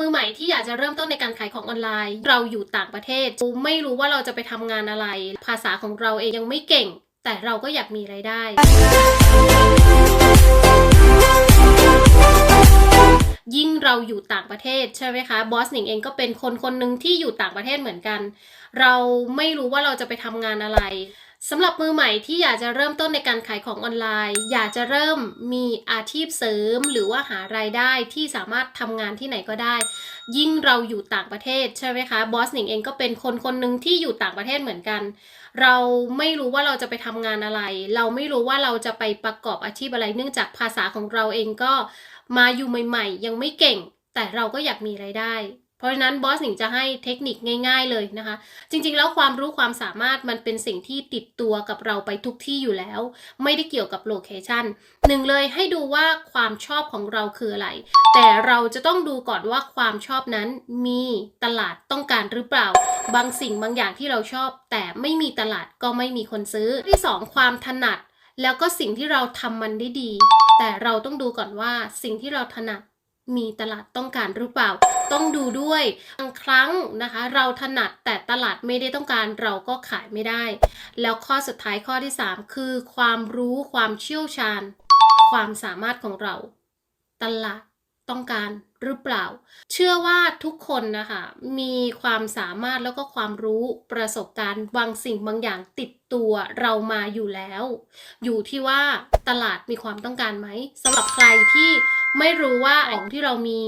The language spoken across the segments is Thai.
มือใหม่ที่อยากจะเริ่มต้นในการขายของออนไลน์ เราอยู่ต่างประเทศไม่รู้ว่าเราจะไปทำงานอะไร ภาษาของเราเองยังไม่เก่ง แต่เราก็อยากมีไรายได้ยิ่งเราอยู่ต่างประเทศใช่ไหมคะบอสหนิงเองก็เป็นคนคนหนึ่งที่อยู่ต่างประเทศเหมือนกัน เราไม่รู้ว่าเราจะไปทำงานอะไร สำหรับมือใหม่ที่อยากจะเริ่มต้นในการขายของออนไลน์ อยากจะเริ่มมีอาชีพเสริม หรือว่าหารายได้ที่สามารถทำงานที่ไหนก็ได้ ยิ่งเราอยู่ต่างประเทศใช่ไหมคะบอสหนิงเองก็เป็นคนคนหนึ่งที่อยู่ต่างประเทศเหมือนกัน เราไม่รู้ว่าเราจะไปทำงานอะไร เราไม่รู้ว่าเราจะไปประกอบอาชีพอะไรเนื่องจากภาษาของเราเองก็มาอยู่ใหม่ ๆ ยังไม่เก่ง แต่เราก็อยากมีไรายได้ เพราะฉะนั้นบอสหนิงจะให้เทคนิคง่าย ๆเลยนะคะ จริงๆ แล้วความรู้ความสามารถมันเป็นสิ่งที่ติดตัวกับเราไปทุกที่อยู่แล้ว ไม่ได้เกี่ยวกับโลเคชันหนึ่งเลยให้ดูว่าความชอบของเราคืออะไร แต่เราจะต้องดูก่อนว่าความชอบนั้นมีตลาดต้องการหรือเปล่า บางสิ่งบางอย่างที่เราชอบ แต่ไม่มีตลาดก็ไม่มีคนซื้อ ที่สองความถนัด แล้วก็สิ่งที่เราทำมันได้ดี แต่เราต้องดูก่อนว่าสิ่งที่เราถนัด มีตลาดต้องการหรือเปล่า ต้องดูด้วยบางครั้งนะคะ เราถนัดแต่ตลาดไม่ได้ต้องการเราก็ขายไม่ได้ แล้วข้อสุดท้ายข้อที่ 3 คือ ความรู้ความเชี่ยวชาญ ความสามารถของเรา ตลาดต้องการหรือเปล่า เชื่อว่าทุกคนนะคะ มีความสามารถแล้วก็ความรู้ประสบการณ์บางสิ่งบางอย่างติดตัวเรามาอยู่แล้ว อยู่ที่ว่าตลาดมีความต้องการไหมสำหรับใครที่ ไม่รู้ว่าของที่เรามี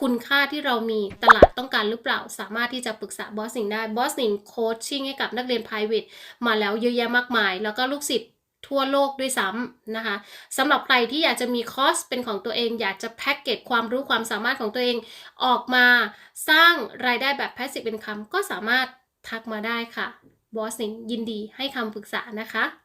คุณค่าที่เรามีตลาดต้องการหรือเปล่า สามารถที่จะปรึกษาบอสสิงได้บอสสิงโคชชิ่งให้กับนักเรียน private มาแล้วเยอะแยะมากมาย แล้วก็ลูกศิษย์ทั่วโลกด้วยซ้ำนะคะสำหรับใครที่อยากจะมีคอร์สเป็นของตัวเอง อยากจะแพ็กเกจความรู้ความสามารถของตัวเองออกมาสร้างรายได้แบบ passive income ก็สามารถทักมาได้ค่ะบอสสิงยินดีให้คำปรึกษานะคะ